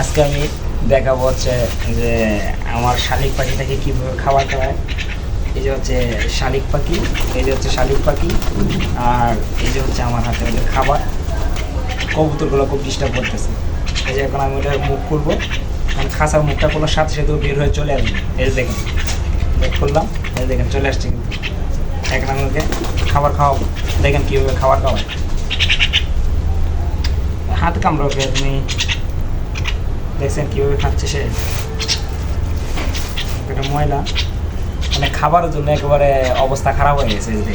আজকে আমি দেখাবো হচ্ছে যে আমার শালিক পাখিটাকে কীভাবে খাবার খাওয়ায় এই যে হচ্ছে শালিক পাখি, এই যে হচ্ছে শালিক পাখি, আর এই যে হচ্ছে আমার হাতে হচ্ছে খাবার। কবুতরগুলো খুব ডিস্টার্ব করতেছে। এই যে এখন আমি ওটার মুখ খুলবো। মানে খাঁচার মুখটা খোলার সাথে সাথে বের হয়ে চলে আসবে। এই দেখেন দেখ খুললাম, এই দেখেন চলে আসছে কিন্তু। এখন আমি ওকে খাবার খাওয়াবো। দেখেন কীভাবে খাবার খাওয়ায়। হাত কামড়াবে তুমি। দেখছেন কীভাবে খাচ্ছে সে? এটা ময়লা। মানে খাবারের জন্য একেবারে অবস্থা খারাপ হয়ে গেছে যে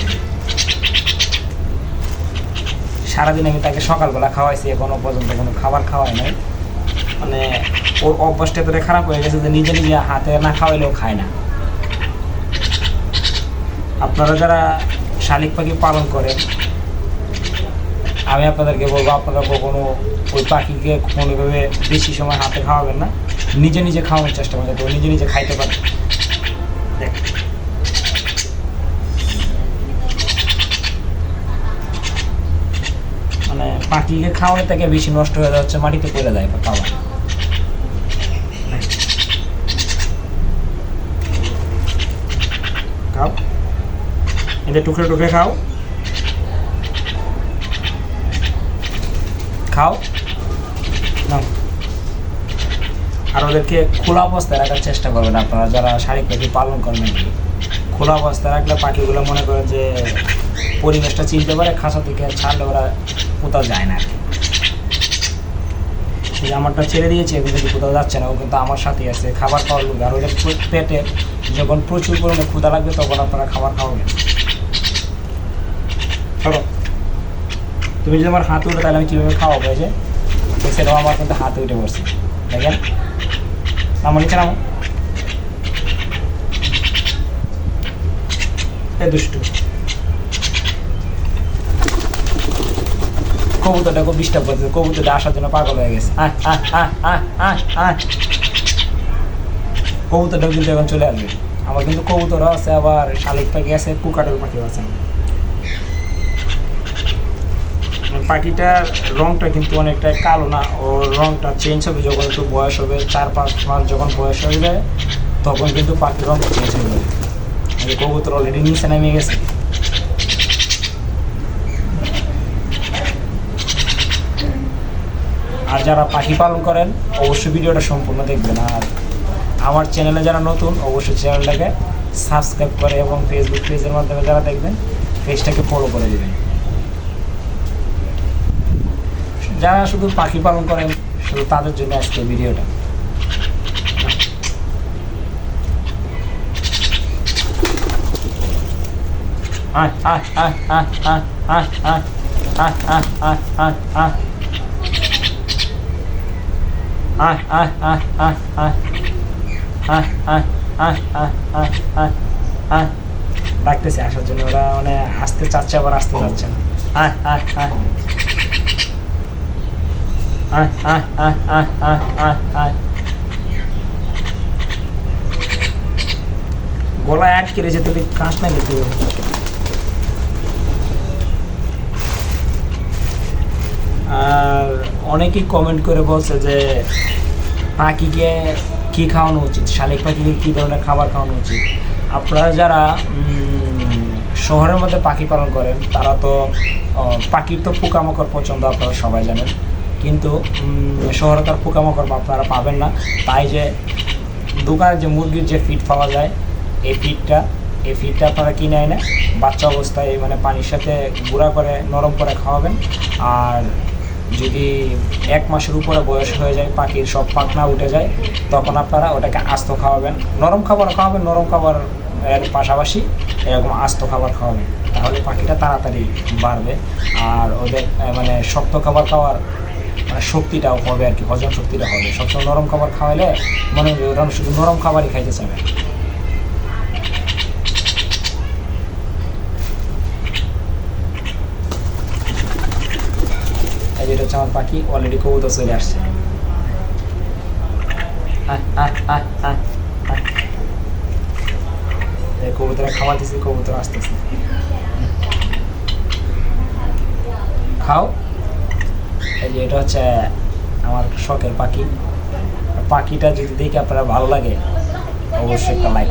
সারাদিন আমি তাকে সকালবেলা খাওয়াইছি, এখনও পর্যন্ত কোনো খাবার খাওয়াই নাই। মানে ওর অভ্যাসটা এতটা খারাপ হয়ে গেছে যে নিজে নিজে হাতে না খাওয়াইলেও খায় না। আপনারা যারা শালিক পাখি পালন করেন আমি আপনাদেরকে বলব, আপনারা কখনো ওই পাখিকে কোনোভাবে বেশি সময় হাতে খাওয়াবেন না। নিজে নিজে খাওয়ানোর চেষ্টা করবেন যাতে নিজে নিজে খাইতে পারে। মানে পাখিকে খাওয়ানোর থেকে বেশি নষ্ট হয়ে যাচ্ছে, মাটিতে পড়ে যায় খাবার খাও। এটা টুকরে টুকরে খাও। খাও। নাও। আর ওদেরকে খোলা অবস্থায় রাখার চেষ্টা করবেন আপনারা, যারা শারীরিক পাখি পালন করেন খোলা অবস্থায় রাখলে পাখিগুলো মনে করেন যে পরিবেশটা চিনতে পারে, খাঁচা থেকে ছাড়লে ওরা কোথাও যায় না যে আমারটা ছেড়ে দিয়েছে, এগুলো যদি কোথাও যাচ্ছে না, ও কিন্তু আমার সাথেই আছে, খাবার খাওয়ার লোক। আর ওদের পেটে যখন প্রচুর পরিমাণে ক্ষুদা লাগবে, তখন আপনারা খাবার খাওয়াবেন। চলো তুমি যদি আমার হাতে উঠে তাহলে আমি কীভাবে খাওয়াবো এই তো সেটাও আমার কিন্তু হাতে উঠে পড়ছে। দেখেন? নামো, নিচে নামো। এ দুষ্টু। কবুতরটা খুব ডিস্টার্ব করছে কবুতরটা আসার জন্য পাগল হয়ে গেছে। কবুতরটাও কিন্তু এখন চলে আসবে। আমার কিন্তু কবুতরও আছে, আবার শালিক পাখি আছে কুকাটেল পাখিও আছে। পাখিটার রংটা কিন্তু অনেকটা কালো না, ওর রংটা চেঞ্জ হবে যখন একটু বয়স হবে, চার পাঁচ মাস যখন বয়স হয়ে যায় তখন কিন্তু পাখির রংটা চেঞ্জ হয়ে যাবে কবুতর অলরেডি নিচে নেমে গেছে। আর যারা পাখি পালন করেন, অবশ্যই ভিডিওটা সম্পূর্ণ দেখবেন। আর আমার চ্যানেলে যারা নতুন, অবশ্যই চ্যানেলটাকে সাবস্ক্রাইব করে এবং ফেসবুক পেজের মাধ্যমে যারা দেখবেন পেজটাকে ফলো করে দেবেন। যারা শুধু পাখি পালন করেন শুধু তাদের জন্য আজকে ভিডিওটা আয় আসার জন্য ওরা মানে আসতে চাচ্ছে আবার আসতে চাচ্ছে না আয় আয় আয় আয় আয় আয় আয় আয় গলায় আটকে রয়েছে, তোকে কাঁচ না দিতে আর অনেকেই কমেন্ট করে বলছে যে, পাখিকে কী খাওয়ানো উচিত? শালিক পাখিকে কী ধরনের খাবার খাওয়ানো উচিত? আপনারা যারা শহরের মধ্যে পাখি পালন করেন, তারা তো পাখির তো পোকামাকড় পছন্দ আপনারা সবাই জানেন। কিন্তু শহরে তার পোকামাকড় আপনারা পাবেন না। তাই যে দোকানে যে মুরগির যে ফিড পাওয়া যায়, এই ফিডটা এই ফিডটা আপনারা কিনে এনে বাচ্চা অবস্থায় মানে পানির সাথে গুঁড়া করে, নরম করে খাওয়াবেন। আর যদি এক মাসের উপরে বয়স হয়ে যায়, পাখির সব পাখনা উঠে যায়, তখন আপনারা ওটাকে আস্ত খাওয়াবেন। নরম খাবার খাওয়াবেন, নরম খাবার এর পাশাপাশি এরকম আস্ত খাবার খাওয়াবেন। তাহলে পাখিটা তাড়াতাড়ি বাড়বে। আর ওদের মানে শক্ত খাবার খাওয়ার মানে শক্তিটাও হবে আর কি, হজম শক্তিটা হবে। সবসময় নরম খাবার খাওয়াইলে মনে হবে শুধু নরম খাবারই খাইতে চাবে যেটা হচ্ছে আমার পাখি অলরেডি কবুতর চলে আসছে। কবুতরে দিছি কবুতর আসতেছে। খাও। এই যে এটা হচ্ছে আমার শখের পাখি। পাখিটা যদি দেখে আপনারা ভালো লাগে, অবশ্যই একটা লাইক।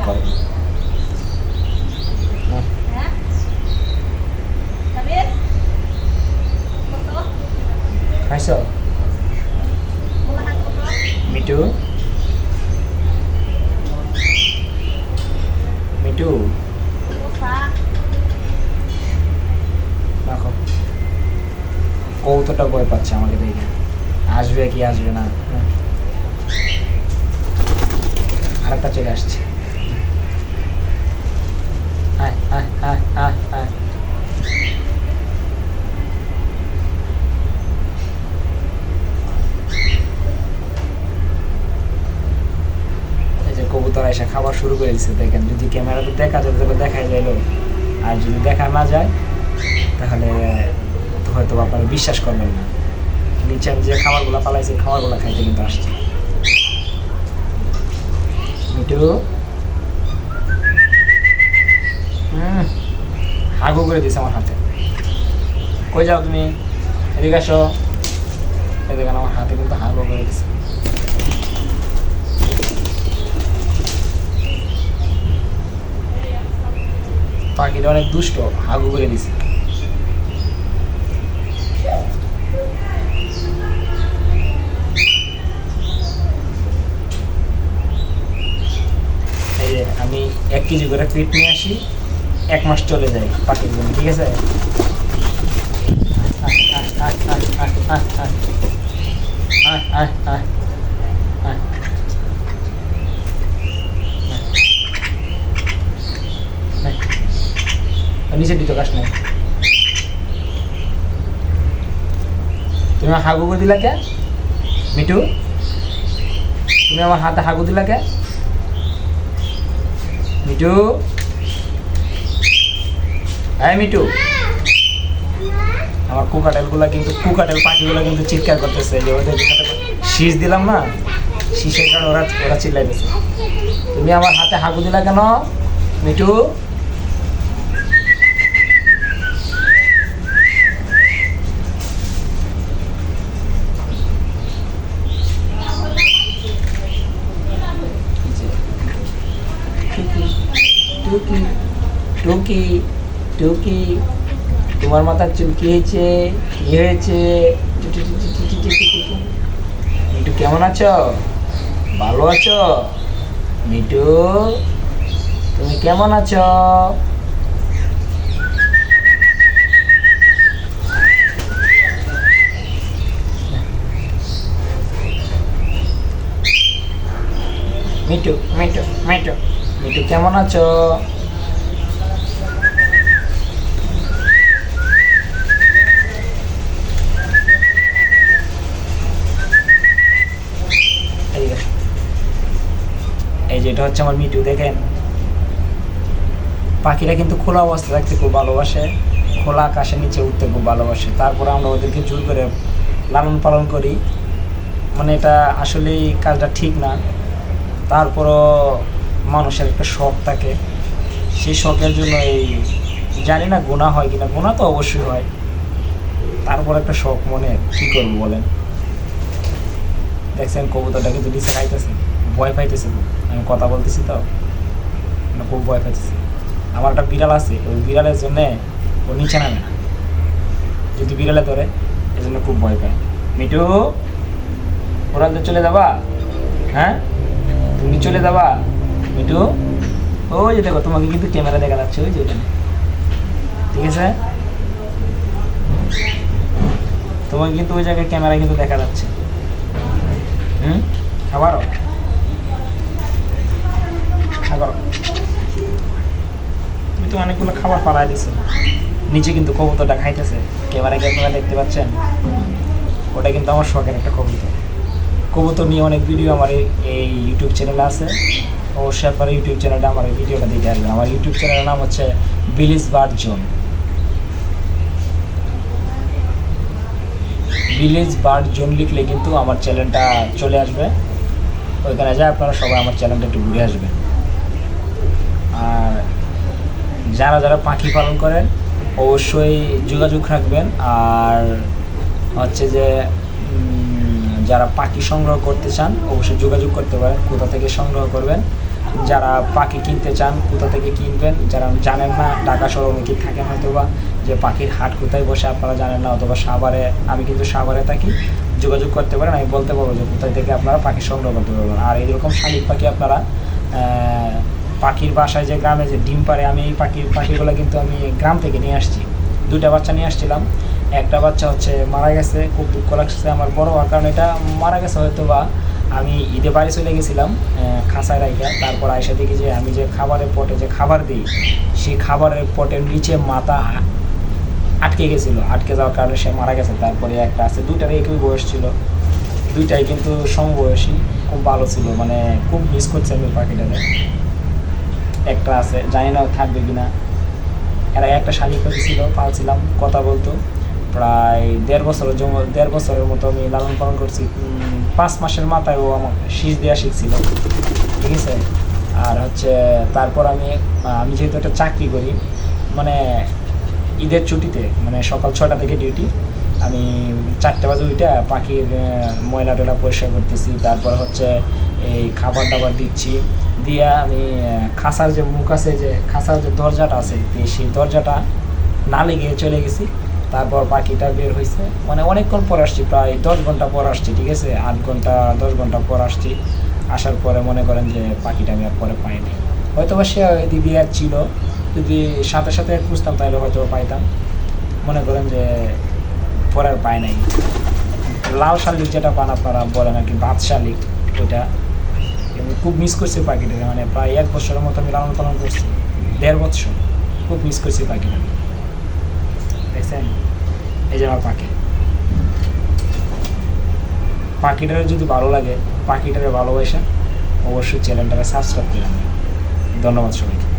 খাইছো? মিটু মিটু দেখো কৌতটা ভয় পাচ্ছে আমাকে দেখে। আসবে কি আসবে না। আরেকটা চলে আসছে। আয় আয় কবুতর এসে খাবার শুরু করে দিচ্ছে দেখেন, যদি ক্যামেরাতে দেখা যায়, তাহলে দেখাই যাইল। আর যদি দেখা না যায়, তাহলে হয়তো আপনারা বিশ্বাস করবেন না। নিচে যে খাবারগুলো পালাইছি খাবারগুলো খাইতে কিন্তু আসছে। মিটু করে দিছে আমার হাতে। কই যাও তুমি? এদিকে আসো। এদিকে আমার হাতে কিন্তু হাগু করে দিছে। পাখিটা অনেক দুষ্ট, হাগু করে দিছে এই যে আমি এক কেজি করে ফিট নিয়ে আসি, এক মাস চলে যায়, পাখির জন্য ঠিক আছে। নিচে দিত কাশ নাই। তুমি হাগু দিলা কে? মিটু তুমি আমার হাতে হাগু দিলা কে? মিটু হ্যাঁ মিটু আমার কুকাটেলগুলো কিন্তু কুকাটেল পাখিগুলো কিন্তু চিৎকার করতেছে। যে ওদের শীষ দিলাম না, শীষের কারণে ওরা ওরা চিল্লাইতেছে। তুমি আমার হাতে হাগু দিলা কেন? মিটু টুকি টুকি টুকি তোমার মাথা চুলকি হয়েছে? কি হয়েছে? মিটু কেমন আছো? ভালো আছো? মিটু তুমি কেমন আছো? মিটু মিটু মিটু মিটু কেমন আছো? এই যে। এই যে এটা হচ্ছে আমার মিটু দেখেন। পাখিরা কিন্তু খোলা অবস্থায় থাকতে খুব ভালোবাসে, খোলা আকাশের নিচে উঠতে খুব ভালোবাসে। তারপর আমরা ওদেরকে জোর করে লালন পালন করি। মানে এটা আসলেই কাজটা ঠিক না। তারপরও মানুষের একটা শখ থাকে। সেই শখের জন্য এই জানি না গোনা হয় কিনা গোনা তো অবশ্যই হয়। তারপর একটা শখ মনে, কি করব বলেন? দেখছেন কবুতরটা কিন্তু নিচে খাইতেছে, ভয় পাইতেছে আমি কথা বলতেছি তো মানে খুব ভয় পাইতেছে। আমার একটা বিড়াল আছে, ওই বিড়ালের জন্যে ও নিচে নামে না। যদি বিড়ালে ধরে এই জন্য খুব ভয় পায়। মিটু ওরা চলে যাবা? হ্যাঁ? তুমি চলে যাবা? মিটু ওই যে দেখো, তোমাকে কিন্তু ক্যামেরা দেখা যাচ্ছে, ওই যে ঠিক আছে? তোমাকে কিন্তু ওই জায়গায় ক্যামেরা কিন্তু দেখা যাচ্ছে। হুম? খাবার তুমি তো অনেকগুলো খাবার পালাই দিছো নিচে কিন্তু কবুতরটা খাইতেছে। ক্যামেরাকে ক্যামেরা দেখতে পাচ্ছেন? ওটা কিন্তু আমার শখের একটা কবুতর। কবুতর নিয়ে অনেক ভিডিও আমার এই- ইউটিউব চ্যানেলে আছে। অবশ্যই আপনার ইউটিউব চ্যানেলে আমার এই ভিডিওটা দেখে আসবেন। আমার ইউটিউব চ্যানেলের নাম হচ্ছে বিলিস bird zone village bird zone লিখলে কিন্তু আমার চ্যানেলটা চলে আসবে। ওইখানে যায়, আপনারা সবাই আমার চ্যানেলটা একটু ঘুরে আসবেন। আর যারা যারা পাখি পালন করেন, অবশ্যই যোগাযোগ রাখবেন। আর হচ্ছে যে যারা পাখি সংগ্রহ করতে চান, অবশ্যই যোগাযোগ করতে পারেন, কোথা থেকে সংগ্রহ করবেন। যারা পাখি কিনতে চান, কোথা থেকে কিনবেন, যারা জানেন না ঢাকা শহর অনেকেই থাকেন হয়তো বা যে পাখির হাট কোথায় বসে আপনারা জানেন না, অথবা সাভারে, আমি কিন্তু সাভারে থাকি, যোগাযোগ করতে পারেন, আমি বলতে পারব যে কোথায় থেকে আপনারা পাখি সংগ্রহ করতে পারবেন। আর এইরকম শালিক পাখি আপনারা পাখির বাসায় যে গ্রামে যে ডিম পারে আমি এই পাখির পাখিগুলো কিন্তু আমি গ্রাম থেকে নিয়ে আসছি। দুইটা বাচ্চা নিয়ে আসছিলাম। একটা বাচ্চা হচ্ছে মারা গেছে, খুব দুঃখ লাগছে আমার বড় হওয়ার কারণে এটা মারা গেছে হয়তো বা আমি ঈদে বাড়ি চলে গেছিলাম খাঁচায় রাইখা। তারপর আইসা দেখি যে আমি যে খাবারের পটে যে খাবার দিই, সেই খাবারের পটের নিচে মাথা আটকে গেছিল। আটকে যাওয়ার কারণে সে মারা গেছে। তারপরে একটা আছে দুইটার একই বয়স ছিল। দুইটাই কিন্তু সমবয়সী, খুব ভালো ছিল। মানে খুব মিস করছি আমি পাখিটাকে। একটা আছে, জানি না থাকবে কিনা। এর একটা শালিক ছিল, পালছিলাম, কথা বলতো। প্রায় দেড় বছরের দেড় বছরের মতো আমি লালন পালন করছি। পাঁচ মাসের মাথায় ও আমার শীষ দেওয়া শিখছিল ঠিক আছে? আর হচ্ছে তারপর আমি আমি যেহেতু একটা চাকরি করি মানে ঈদের ছুটিতে মানে সকাল ছটা থেকে ডিউটি, আমি চারটে বাজে উঠে পাখির ময়লা টয়লা পরিষ্কার করতেছি। তারপর হচ্ছে এই খাবার দাবার দিচ্ছি। দিয়ে আমি খাসার যে মুখ আছে, যে খাসার যে দরজাটা আছে সেই দরজাটা না লেগে চলে গেছি। তারপর পাখিটা বের হয়েছে মানে অনেকক্ষণ পর আসছি, প্রায় দশ ঘণ্টা পর আসছি, ঠিক আছে? আট ঘণ্টা, দশ ঘণ্টা পর আসছি। আসার পরে মনে করেন যে পাখিটা আমি আর পরে পাইনি হয়তো বা সে এদিক আর ছিল, যদি সাথে সাথে খুঁজতাম, তাহলে হয়তো পাইতাম। মনে করেন যে পরে আর পাই নাই। লাল শালিক যেটা পান আপনারা বলেন আর কি ভাত শালিক, ওইটা। আমি খুব মিস করছি পাখিটাকে মানে প্রায় এক বছরের মতো আমি লালন পালন করছি। দেড় বছর। খুব মিস করছি পাখিটাকে। দেখছেন এই যে আমার পাখি। পাখিটারে যদি ভালো লাগে, পাখিটারে ভালোবাসা, অবশ্যই চ্যানেলটাকে সাবস্ক্রাইব করে ধন্যবাদ সবাইকে।